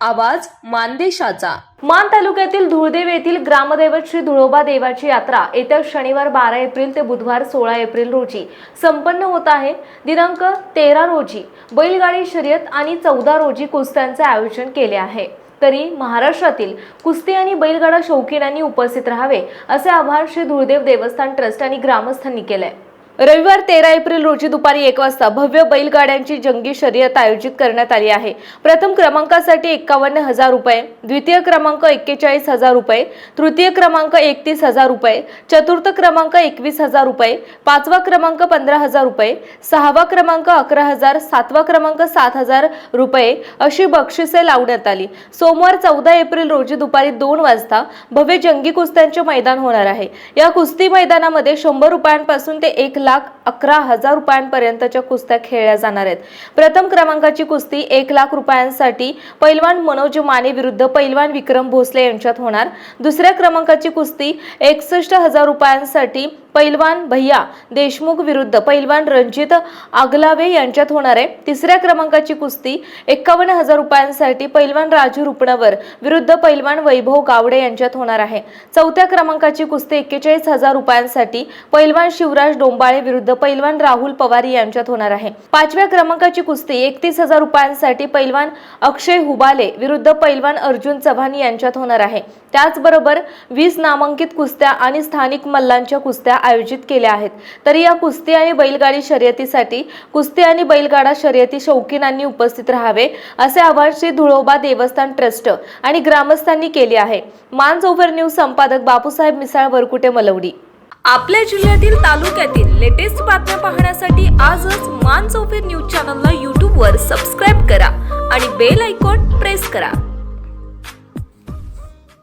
आवाज मानदेशाचा. मान तालुक्यातील धुळदेव येथील ग्रामदैवत श्री धुळोबा देवाची यात्रा येत्या शनिवार बारा एप्रिल ते बुधवार सोळा एप्रिल रोजी संपन्न होत आहे. दिनांक तेरा रोजी बैलगाडी शर्यत आणि चौदा रोजी कुस्त्यांचे आयोजन केले आहे. तरी महाराष्ट्रातील कुस्ती आणि बैलगाडा शौकीनांनी उपस्थित राहावे असे आभार श्री धुळदेव देवस्थान ट्रस्ट आणि ग्रामस्थांनी केले. रविवार तेरा एप्रिल रोजी दुपारी एक वाजता भव्य बैलगाड्यांची जंगी शर्यत आयोजित करण्यात आली आहे. प्रथम क्रमांकासाठी एक्कावन्न हजार रुपये द्वितीय क्रमांक एक्केचाळीस हजार रुपये तृतीय क्रमांक एकतीस हजार रुपये चतुर्थ क्रमांक एकवीस हजार रुपये पाचवा क्रमांक पंधरा हजार रुपये सहावा क्रमांक अकरा हजार सातवा क्रमांक सात हजार रुपये अशी बक्षिसे लावण्यात आली. सोमवार चौदा एप्रिल रोजी दुपारी दोन वाजता भव्य जंगी कुस्त्यांचे मैदान होणार आहे. या कुस्ती मैदानामध्ये शंभर रुपयांपासून ते एक लाख अकरा हजार रुपयांपर्यंतच्या कुस्त्या खेळल्या जाणार आहेत. प्रथम क्रमांकाची कुस्ती एक लाख रुपयांसाठी पैलवान मनोज माने विरुद्ध पैलवान विक्रम भोसले यांच्यात होणार. दुसऱ्या क्रमांकाची कुस्ती एकसष्ट हजार रुपयांसाठी पैलवान भैया देशमुख विरुद्ध पैलवान रणजित आगलावे यांच्यात होणार आहे. तिसऱ्या क्रमांकाची कुस्ती एक्कावन्न हजार रुपयांसाठी पैलवान राजू रुपणावर विरुद्ध पैलवान वैभव गावडे यांच्यात होणार आहे. चौथ्या क्रमांकाची कुस्ती एक्केचाळीस हजार रुपयांसाठी पैलवान शिवराज डोंबाळे विरुद्ध पैलवान राहुल पवारी यांच्यात होणार आहे. पाचव्या क्रमांकाची कुस्ती एकतीस हजार रुपयांसाठी पैलवान अक्षय हुबाले विरुद्ध पैलवान अर्जुन चव्हाण यांच्यात होणार आहे. त्याचबरोबर वीस नामांकित कुस्त्या आणि स्थानिक मल्लांच्या कुस्त्या आयोजित केल्या आहेत. तरी या कुस्ती आणि बैलगाडी शर्यतीसाठी कुस्ती आणि बैलगाडा शर्यती शौकीनांनी उपस्थित राहावे असे आवाहन श्री धुळोबा देवस्थान ट्रस्ट आणि ग्रामस्थांनी केले आहे. मान ओव्हर न्यूज संपादक बापूसाहेब मिसाळ वरकुटे मलवडी. आपल्या जिल्ह्यातील तालुक्यातील लेटेस्ट बातम्या पाहण्यासाठी आजच मान चौफेर न्यूज चॅनलला यूट्यूबवर सबस्क्राईब करा आणि बेल आयकॉन प्रेस करा.